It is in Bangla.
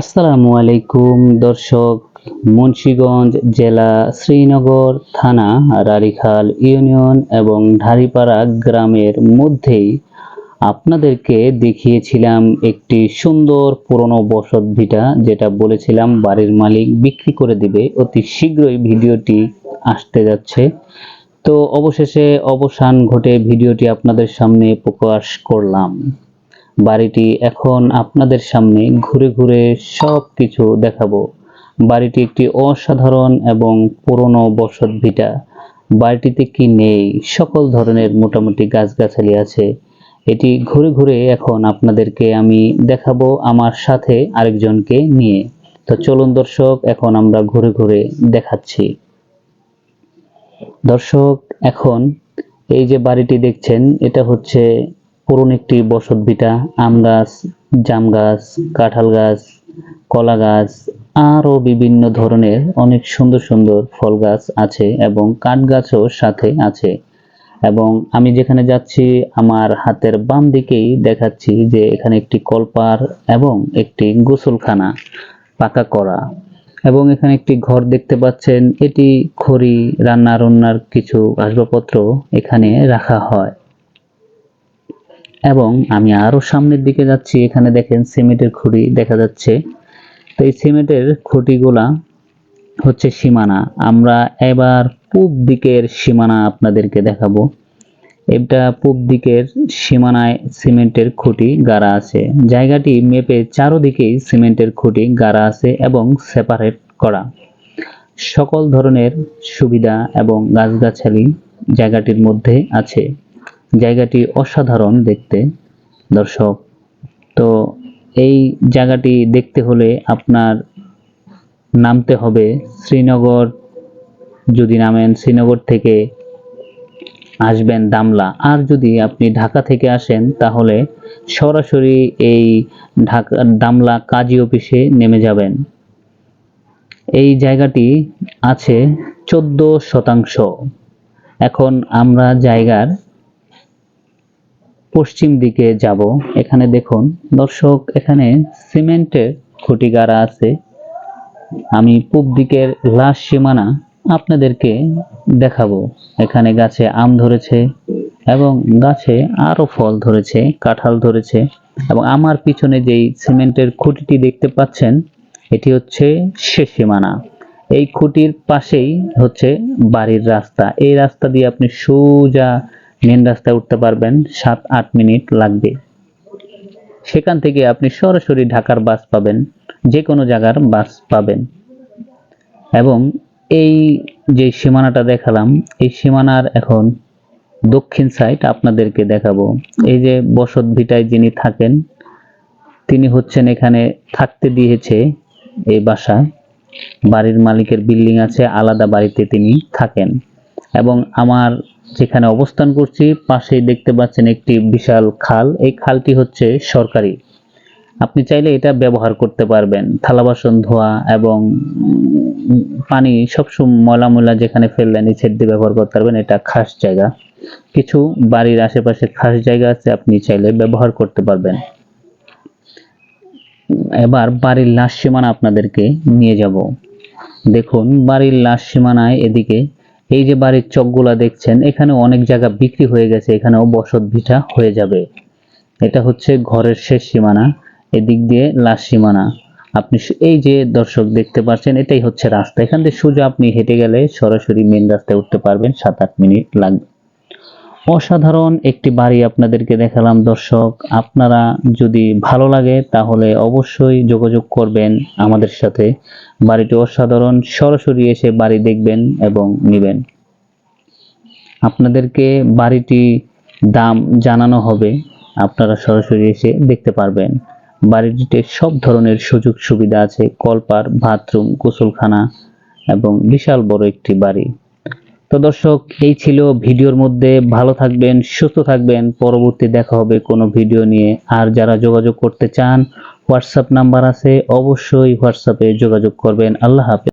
আসসালামু আলাইকুম, দর্শক। মুন্সিগঞ্জ জেলা শ্রীনগর থানা, রারিখাল ইউনিয়ন এবং ঢারিপাড়া গ্রামের মধ্যেই আপনাদেরকে দেখিয়েছিলাম একটি সুন্দর পুরনো বসত ভিটা, যেটা বলেছিলাম বাড়ির মালিক বিক্রি করে দিবে। অতি শীঘ্রই ভিডিওটি আসতে যাচ্ছে। তো অবশেষে অবসান ঘটে ভিডিওটি আপনাদের সামনে প্রকাশ করলাম। বাড়িটি এখন আপনাদের সামনে ঘুরে ঘুরে সব কিছু দেখাবো। বাড়িটি একটি অসাধারণ এবং পুরনো বসত ভিটা। বাড়িটিতে কি নেই? সকল ধরনের মোটামুটি গাছগাছালি আছে। এটি ঘুরে ঘুরে এখন আপনাদেরকে আমি দেখাবো আমার সাথে আরেকজনকে নিয়ে। তো চলুন দর্শক, এখন আমরা ঘুরে ঘুরে দেখাচ্ছি। দর্শক, এখন এই যে বাড়িটি দেখছেন, এটা হচ্ছে পুরনো একটি বসত ভিটা, আম গাছ, জাম গাছ, কাঁঠাল গাছ, কলা গাছ, আরও বিভিন্ন ধরনের অনেক সুন্দর সুন্দর ফল গাছ আছে এবং কাঠ গাছও সাথে আছে। এবং আমি যেখানে যাচ্ছি, আমার হাতের বাম দিকেই দেখাচ্ছি যে এখানে একটি কলপার এবং একটি গোসলখানা পাকা করা। এবং এখানে একটি ঘর দেখতে পাচ্ছেন। এটি খড়ি রান্না রান্নার কিছু আসবাবপত্র এখানে রাখা হয়। এবং আমি আরও সামনের দিকে যাচ্ছি, এখানে দেখেন সিমেন্টের খুঁটি দেখা যাচ্ছে। তো এই সিমেন্টের খুঁটিগুলা হচ্ছে সীমানা। আমরা এবার পূব দিকের সীমানা আপনাদেরকে দেখাবো। এটা পূব দিকের সীমানায় সিমেন্টের খুঁটি, গাড়া আছে। জায়গাটি মেপে চারোদিকেই সিমেন্টের খুঁটি, গাড়া আছে এবং সেপারেট করা। সকল ধরনের সুবিধা এবং গাছগাছালি জায়গাটির মধ্যে আছে। জায়গাটি অসাধারণ দেখতে, দর্শক। তো এই জায়গাটি দেখতে হলে আপনার নামতে হবে শ্রীনগর। যদি নামেন শ্রীনগর থেকে আসবেন দামলা। আর যদি আপনি ঢাকা থেকে আসেন, তাহলে সরাসরি এই ঢাকা, দামলা কাজী অফিসে নেমে যাবেন। এই জায়গাটি আছে চোদ্দ শতাংশ। এখন আমরা জায়গার পশ্চিম দিকে যাব। এখানে দেখুন, দর্শক, এখানে সিমেন্টের খুঁটি গাড়া আছে। আমি পূব দিকের লাশ সীমানা আপনাদেরকে দেখাবো। এখানে গাছে আম ধরেছে এবং গাছে আরও ফল ধরেছে, কাঁঠাল ধরেছে এবং আমার পিছনে যেই সিমেন্টের খুঁটিটি দেখতে পাচ্ছেন, এটি হচ্ছে শেষ সীমানা। এই খুঁটির পাশেই হচ্ছে বাড়ির রাস্তা। এই রাস্তা দিয়ে আপনি সোজা মেন রাস্তায় উঠতে পারবেন, সাত, আট মিনিট লাগবে। সেখান থেকে আপনি সরাসরি ঢাকার বাস পাবেন যে কোনো জায়গার বাস পাবেন। এবং এই যে সীমানাটা দেখালাম, এই সীমানার এখন দক্ষিণ সাইড আপনাদেরকে দেখাবো। এই যে বসত ভিটায় যিনি থাকেন, তিনি হচ্ছেন এখানে থাকতে দিয়েছে এই বাসা। বাড়ির মালিকের বিল্ডিং আছে, আলাদা বাড়িতে তিনি থাকেন। এবং আমার যেখানে অবস্থান করছি, পাশেই দেখতে পাচ্ছেন একটি বিশাল খাল। এই খালটি হচ্ছে সরকারি। আপনি চাইলে এটা ব্যবহার করতে পারবেন। থালা বাসন, ধোয়া এবং পানি সবসময় ময়লা ময়লা যেখানে ফেললেন, নিচের দিয়ে ব্যবহার করতে পারবেন। এটা খাস জায়গা। কিছু বাড়ির আশেপাশে খাস জায়গা আছে, আপনি চাইলে ব্যবহার করতে পারবেন। এবার বাড়ির লাশ সীমানা আপনাদেরকে নিয়ে যাব। দেখুন, বাড়ির লাশ সীমানায় এদিকে এই যে বাড়ির চকগুলা দেখছেন, এখানে অনেক জায়গা বিক্রি হয়ে গেছে, এখানেও বসত ভিটা হয়ে যাবে। এটা হচ্ছে ঘরের শেষ সীমানা, এদিক দিয়ে লাশ সীমানা। আপনি এই যে দর্শক দেখতে পাচ্ছেন, এটাই হচ্ছে রাস্তা। এখান থেকে সোজা আপনি হেঁটে গেলে সরাসরি মেন রাস্তায় উঠতে পারবেন, সাত আট মিনিট লাগবে। অসাধারণ একটি বাড়ি আপনাদেরকে দেখালাম, দর্শক। আপনারা যদি ভালো লাগে, তাহলে অবশ্যই যোগাযোগ করবেন আমাদের সাথে। বাড়িটি অসাধারণ, সরাসরি এসে বাড়ি দেখবেন এবং নেবেন। আপনাদেরকে বাড়িটি দাম জানানো হবে, আপনারা সরাসরি এসে দেখতে পারবেন। বাড়িটিতে সব ধরনের সুযোগ সুবিধা আছে, কলপার, বাথরুম, গোসলখানা এবং বিশাল বড় একটি বাড়ি। তো দর্শক, এই ছিল ভিডিওর মধ্যে। ভালো থাকবেন, সুস্থ থাকবেন। পরবর্তী দেখা হবে কোনো ভিডিও নিয়ে। আর যারা যোগাযোগ করতে চান, হোয়াটসঅ্যাপ নাম্বার আছে, অবশ্যই হোয়াটসঅ্যাপে যোগাযোগ করবেন। আল্লাহ হাফেজ।